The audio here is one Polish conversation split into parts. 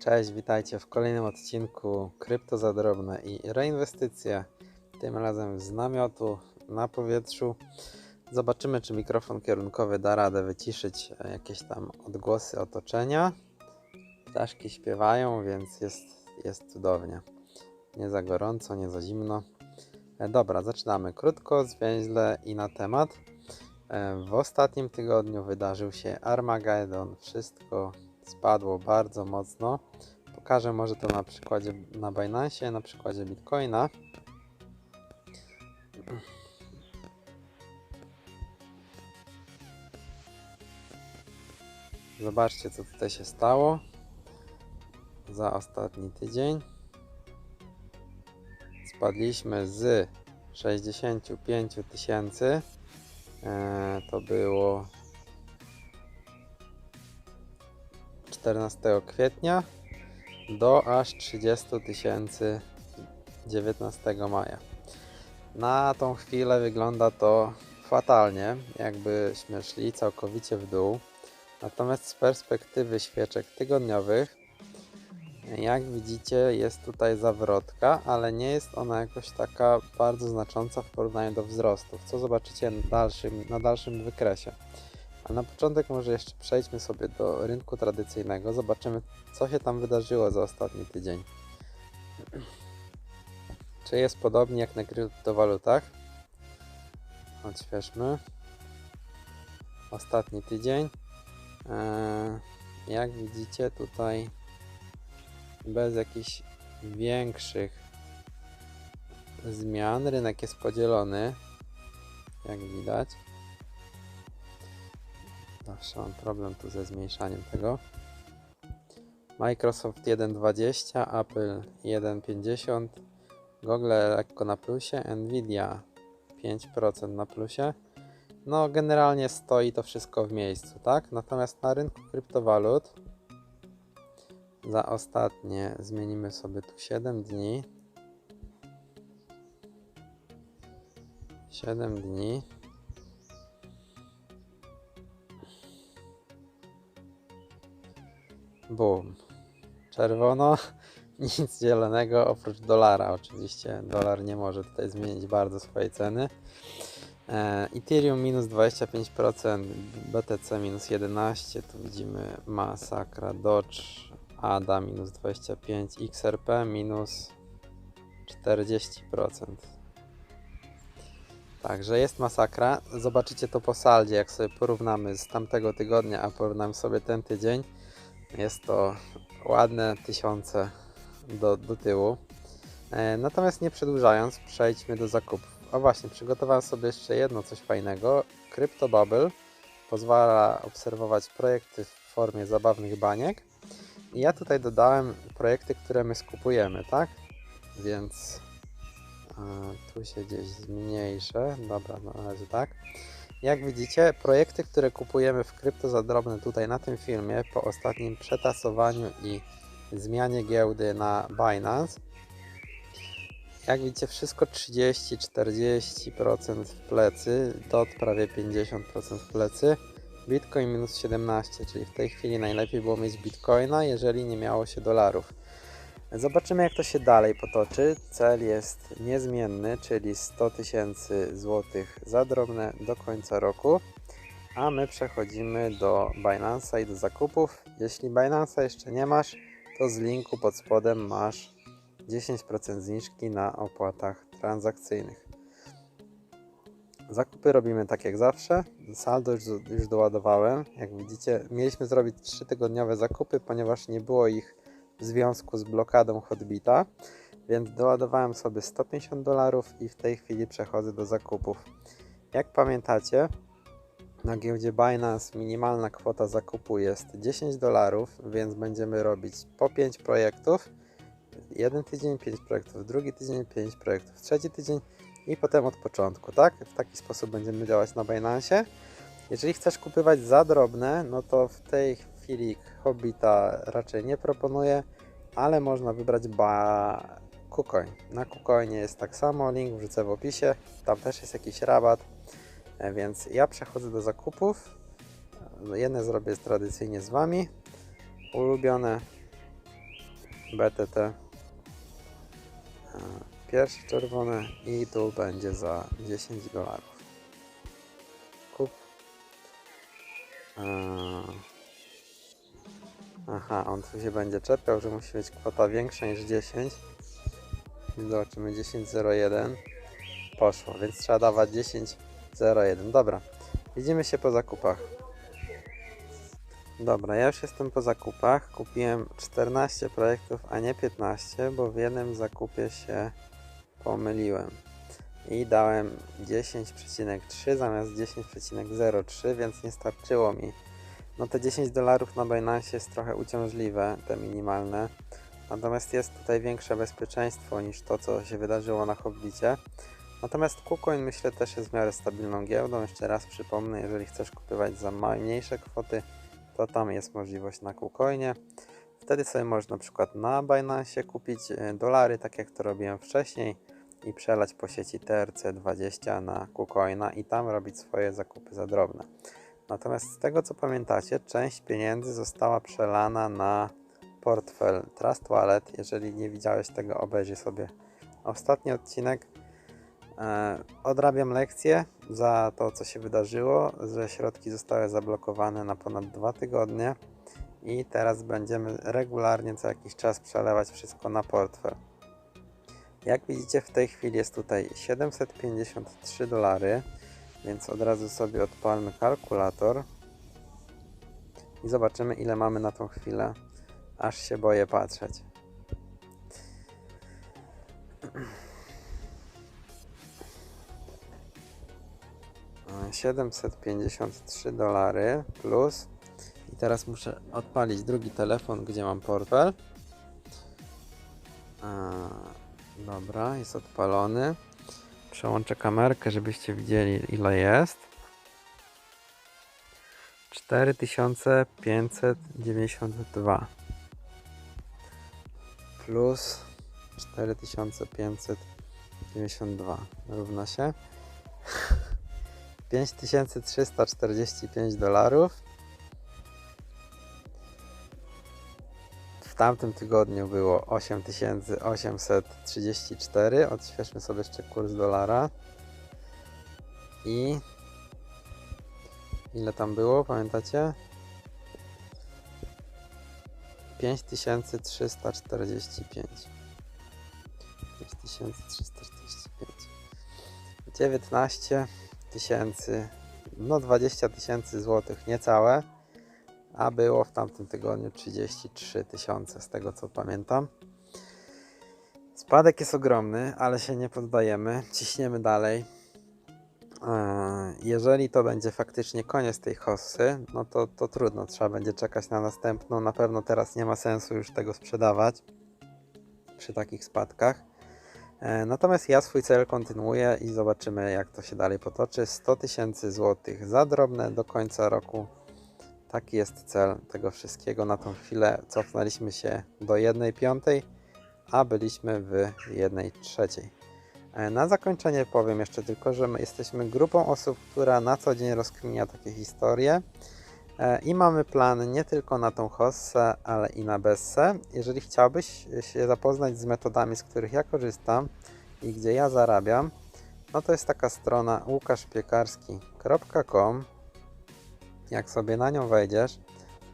Cześć, witajcie w kolejnym odcinku Krypto za drobne i reinwestycje. Tym razem z namiotu na powietrzu. Zobaczymy, czy mikrofon kierunkowy da radę wyciszyć jakieś tam odgłosy otoczenia. Ptaszki śpiewają, więc jest, jest cudownie. Nie za gorąco, nie za zimno. E, Dobra, zaczynamy krótko, zwięźle i na temat. E, W ostatnim tygodniu wydarzył się Armageddon. Wszystko spadło bardzo mocno. Pokażę może to na przykładzie na Binance, na przykładzie Bitcoina. Zobaczcie, co tutaj się stało za ostatni tydzień. Spadliśmy z 65 000 tysięcy. E, to było 14 kwietnia do aż 30 tysięcy 19 maja. Na tą chwilę wygląda to fatalnie, jakbyśmy szli całkowicie w dół. Natomiast z perspektywy świeczek tygodniowych, jak widzicie, jest tutaj zawrotka, ale nie jest ona jakoś taka bardzo znacząca w porównaniu do wzrostów, co zobaczycie na dalszym, na dalszym wykresie. A na początek może jeszcze przejdźmy sobie do rynku tradycyjnego, zobaczymy co się tam wydarzyło za ostatni tydzień. Czy jest podobnie jak na kryptowalutach? Odświeżmy. Ostatni tydzień. Eee, jak widzicie tutaj bez jakichś większych zmian rynek jest podzielony jak widać zawsze mam problem tu ze zmniejszaniem tego Microsoft 1.20 Apple 1.50 Google lekko na plusie Nvidia 5% na plusie no generalnie stoi to wszystko w miejscu tak natomiast na rynku kryptowalut za ostatnie zmienimy sobie tu 7 dni. 7 dni. Boom. Czerwono, nic zielonego oprócz dolara. Oczywiście dolar nie może tutaj zmienić bardzo swojej ceny. E, Ethereum minus 25%, BTC minus 11%, tu widzimy masakra, Dodge ADA minus 25, XRP minus 40%. Także jest masakra. Zobaczycie to po saldzie, jak sobie porównamy z tamtego tygodnia, a porównamy sobie ten tydzień. Jest to ładne tysiące do, do tyłu. E, natomiast nie przedłużając, przejdźmy do zakupów. O właśnie, przygotowałem sobie jeszcze jedno coś fajnego. Crypto Bubble pozwala obserwować projekty w formie zabawnych baniek. I ja tutaj dodałem projekty, które my skupujemy, tak? Więc e, tu się gdzieś zmniejszę. Dobra, na razie tak. Jak widzicie, projekty, które kupujemy w krypto za drobne tutaj na tym filmie po ostatnim przetasowaniu i zmianie giełdy na Binance. Jak widzicie, wszystko 30-40% w plecy, DOT prawie 50% w plecy. Bitcoin minus 17, czyli w tej chwili najlepiej było mieć Bitcoina, jeżeli nie miało się dolarów. Zobaczymy jak to się dalej potoczy. Cel jest niezmienny, czyli 100 tysięcy złotych za drobne do końca roku. A my przechodzimy do Binance'a i do zakupów. Jeśli Binance'a jeszcze nie masz, to z linku pod spodem masz 10% zniżki na opłatach transakcyjnych. Zakupy robimy tak jak zawsze. Saldo już, już doładowałem. Jak widzicie, mieliśmy zrobić 3-tygodniowe zakupy, ponieważ nie było ich w związku z blokadą Hotbita, więc doładowałem sobie 150 dolarów i w tej chwili przechodzę do zakupów. Jak pamiętacie, na giełdzie Binance minimalna kwota zakupu jest 10 dolarów, więc będziemy robić po 5 projektów. Jeden tydzień 5 projektów, drugi tydzień 5 projektów, trzeci tydzień i potem od początku, tak? W taki sposób będziemy działać na Binance. Jeżeli chcesz kupować za drobne, no to w tej chwili Hobbita raczej nie proponuję, ale można wybrać ba KuCoin. Na KuCoinie jest tak samo, link wrzucę w opisie, tam też jest jakiś rabat, E, więc ja przechodzę do zakupów. Jedne zrobię tradycyjnie z Wami. Ulubione BTT. E, Pierwszy czerwony i tu będzie za 10 dolarów. Kup. E, Aha, on tu się będzie czepiał, że musi być kwota większa niż 10. I zobaczymy 10.01. Poszło, więc trzeba dawać 10.01. Dobra, widzimy się po zakupach. Dobra, ja już jestem po zakupach. Kupiłem 14 projektów, a nie 15, bo w jednym zakupie się pomyliłem. I dałem 10,3 zamiast 10,03, więc nie starczyło mi. No te 10 dolarów na Binance jest trochę uciążliwe, te minimalne. Natomiast jest tutaj większe bezpieczeństwo niż to, co się wydarzyło na Hobbicie. Natomiast KuCoin myślę też jest w miarę stabilną giełdą. Jeszcze raz przypomnę, jeżeli chcesz kupywać za mniejsze kwoty, to tam jest możliwość na KuCoinie. Wtedy sobie można na przykład na Binance kupić e, dolary, tak jak to robiłem wcześniej i przelać po sieci TRC20 na KuCoina i tam robić swoje zakupy za drobne. Natomiast z tego co pamiętacie, część pieniędzy została przelana na portfel Trust Wallet. Jeżeli nie widziałeś tego, obejrzyj sobie ostatni odcinek. E, odrabiam lekcję za to, co się wydarzyło, że środki zostały zablokowane na ponad dwa tygodnie i teraz będziemy regularnie co jakiś czas przelewać wszystko na portfel. Jak widzicie, w tej chwili jest tutaj 753 dolary, więc od razu sobie odpalmy kalkulator i zobaczymy, ile mamy na tą chwilę. Aż się boję patrzeć. E, 753 dolary plus i teraz muszę odpalić drugi telefon, gdzie mam portfel. Dobra, jest odpalony. Przełączę kamerkę, żebyście widzieli ile jest. 4592 plus 4592 równa się 5345 dolarów. Tamtym tygodniu było 8834. Odświeżmy sobie jeszcze kurs dolara. I ile tam było, pamiętacie? 5345. 5345. 19 tysięcy, no 20 tysięcy złotych niecałe, a było w tamtym tygodniu 33 tysiące, z tego co pamiętam. Spadek jest ogromny, ale się nie poddajemy, ciśniemy dalej. Eee, Jeżeli to będzie faktycznie koniec tej hossy, no to, to trudno, trzeba będzie czekać na następną. Na pewno teraz nie ma sensu już tego sprzedawać przy takich spadkach. E, Natomiast ja swój cel kontynuuję i zobaczymy, jak to się dalej potoczy. 100 tysięcy złotych za drobne do końca roku. Taki jest cel tego wszystkiego. Na tą chwilę cofnęliśmy się do 1 piątej, a byliśmy w 1 trzeciej. E, Na zakończenie powiem jeszcze tylko, że my jesteśmy grupą osób, która na co dzień rozkminia takie historie e, i mamy plan nie tylko na tą hossę, ale i na bessę. Jeżeli chciałbyś się zapoznać z metodami, z których ja korzystam i gdzie ja zarabiam, no to jest taka strona łukaszpiekarski.com. Jak sobie na nią wejdziesz,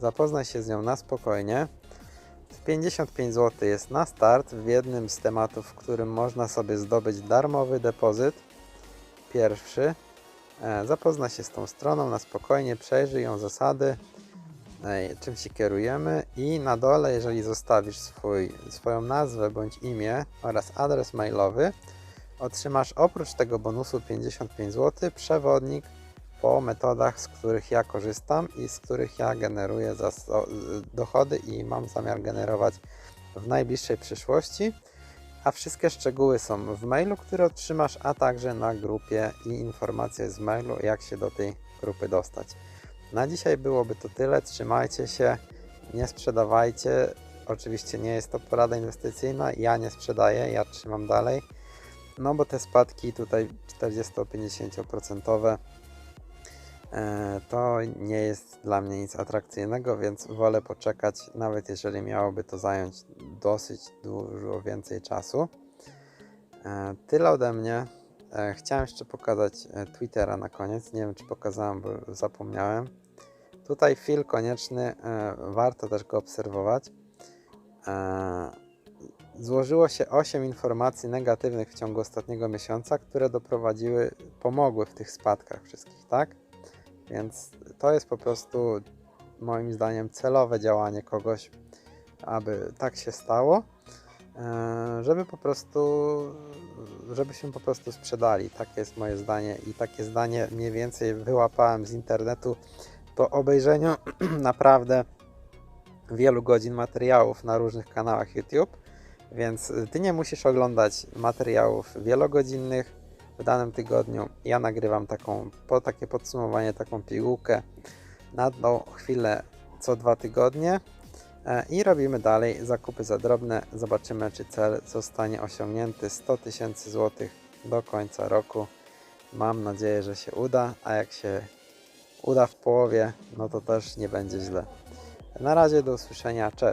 zapoznaj się z nią na spokojnie. 55 zł jest na start w jednym z tematów, w którym można sobie zdobyć darmowy depozyt. Pierwszy. E, Zapoznaj się z tą stroną na spokojnie, przejrzyj ją zasady, e, czym się kierujemy i na dole, jeżeli zostawisz swój, swoją nazwę bądź imię oraz adres mailowy, otrzymasz oprócz tego bonusu 55 zł przewodnik po metodach, z których ja korzystam i z których ja generuję dochody i mam zamiar generować w najbliższej przyszłości. A wszystkie szczegóły są w mailu, który otrzymasz, a także na grupie i informacje z mailu, jak się do tej grupy dostać. Na dzisiaj byłoby to tyle. Trzymajcie się, nie sprzedawajcie. Oczywiście nie jest to porada inwestycyjna. Ja nie sprzedaję, ja trzymam dalej. No bo te spadki tutaj 40-50% e, to nie jest dla mnie nic atrakcyjnego, więc wolę poczekać, nawet jeżeli miałoby to zająć dosyć dużo więcej czasu. E, Tyle ode mnie. E, Chciałem jeszcze pokazać e, Twittera na koniec. Nie wiem, czy pokazałem, bo zapomniałem. Tutaj fil konieczny, e, warto też go obserwować. E, Złożyło się 8 informacji negatywnych w ciągu ostatniego miesiąca, które doprowadziły, pomogły w tych spadkach wszystkich, tak? Więc to jest po prostu moim zdaniem celowe działanie kogoś, aby tak się stało, e, żeby po prostu, żebyśmy po prostu sprzedali. Takie jest moje zdanie i takie zdanie mniej więcej wyłapałem z internetu po obejrzeniu naprawdę wielu godzin materiałów na różnych kanałach YouTube. Więc y, ty nie musisz oglądać materiałów wielogodzinnych w danym tygodniu. Ja nagrywam taką, po takie podsumowanie, taką pigułkę na tą chwilę co dwa tygodnie e, i robimy dalej zakupy za drobne. Zobaczymy, czy cel zostanie osiągnięty 100 tysięcy złotych do końca roku. Mam nadzieję, że się uda, a jak się uda w połowie, no to też nie będzie źle. Na razie do usłyszenia, cześć.